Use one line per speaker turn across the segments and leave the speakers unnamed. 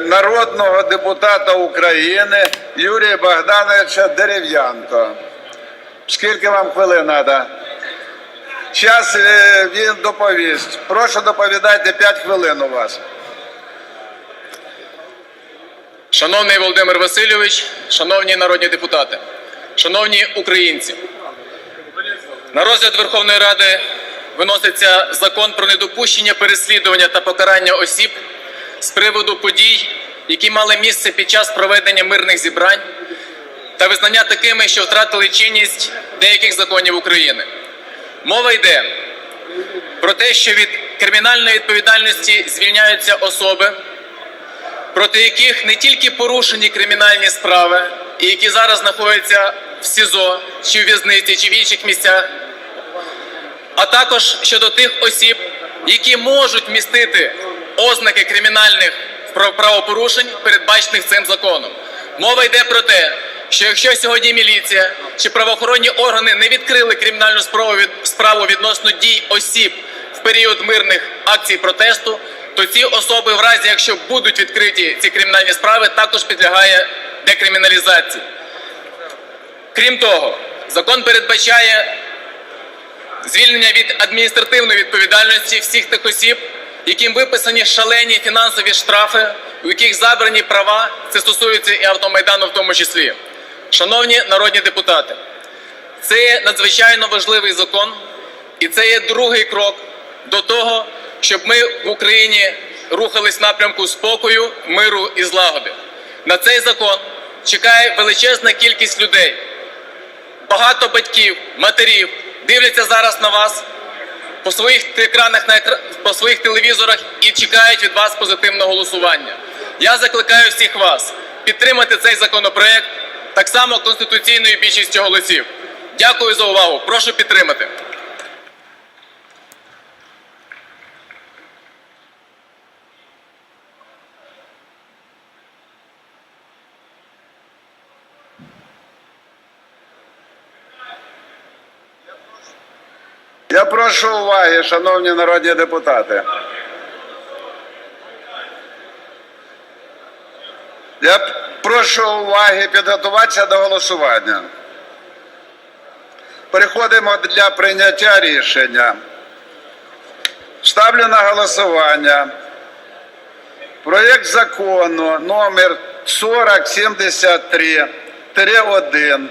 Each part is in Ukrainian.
народного депутата України Юрія Богдановича Дерев'янко. Скільки вам хвилин треба? Зараз він доповість. Прошу доповідайте 5 хвилин у вас.
Шановний Володимир Васильович, шановні народні депутати, шановні українці, на розгляд Верховної Ради виноситься закон про недопущення переслідування та покарання осіб з приводу подій, які мали місце під час проведення мирних зібрань та визнання такими, що втратили чинність деяких законів України. Мова йде про те, що від кримінальної відповідальності звільняються особи проти яких не тільки порушені кримінальні справи, і які зараз знаходяться в СІЗО чи в в'язниці, чи в інших місцях, а також щодо тих осіб, які можуть містити ознаки кримінальних правопорушень, передбачених цим законом. Мова йде про те, що якщо сьогодні міліція чи правоохоронні органи не відкрили кримінальну справу від- справу відносно дій осіб в період мирних акцій протесту, то ці особи, в разі якщо будуть відкриті ці кримінальні справи, також підлягає декриміналізації. Крім того, закон передбачає звільнення від адміністративної відповідальності всіх тих осіб, яким виписані шалені фінансові штрафи, у яких забрані права, це стосується і автомайдану в тому числі. Шановні народні депутати, це є надзвичайно важливий закон, і це є другий крок до того, щоб ми в Україні рухались в напрямку спокою, миру і злагоди. На цей закон чекає величезна кількість людей. Багато батьків, матерів дивляться зараз на вас по своїх екранах на екра... по своїх телевізорах і чекають від вас позитивного голосування. Я закликаю всіх вас підтримати цей законопроект так само конституційною більшістю голосів. Дякую за увагу. Прошу підтримати.
Я прошу уваги, шановні народні депутати. Я прошу уваги підготуватися до голосування. Переходимо для прийняття рішення. Ставлю на голосування проєкт закону номер 4073-1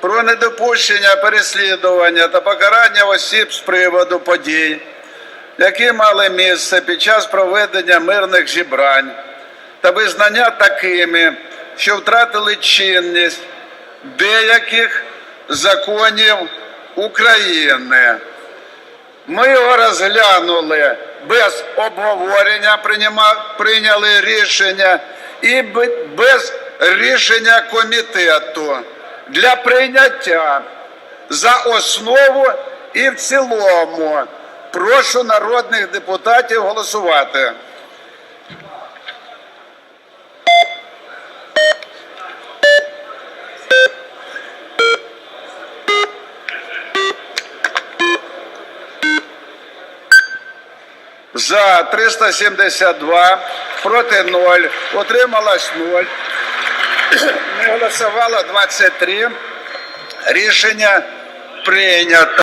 про недопущення переслідування та покарання осіб з приводу подій, які мали місце під час проведення мирних зібрань та визнання такими, що втратили чинність деяких законів України. Ми його розглянули без обговорення, прийняли рішення і без рішення комітету для прийняття за основу і в цілому. Прошу народних депутатів голосувати. За 372, проти 0, утрималось 0, не голосувало 23. Рішення прийнято.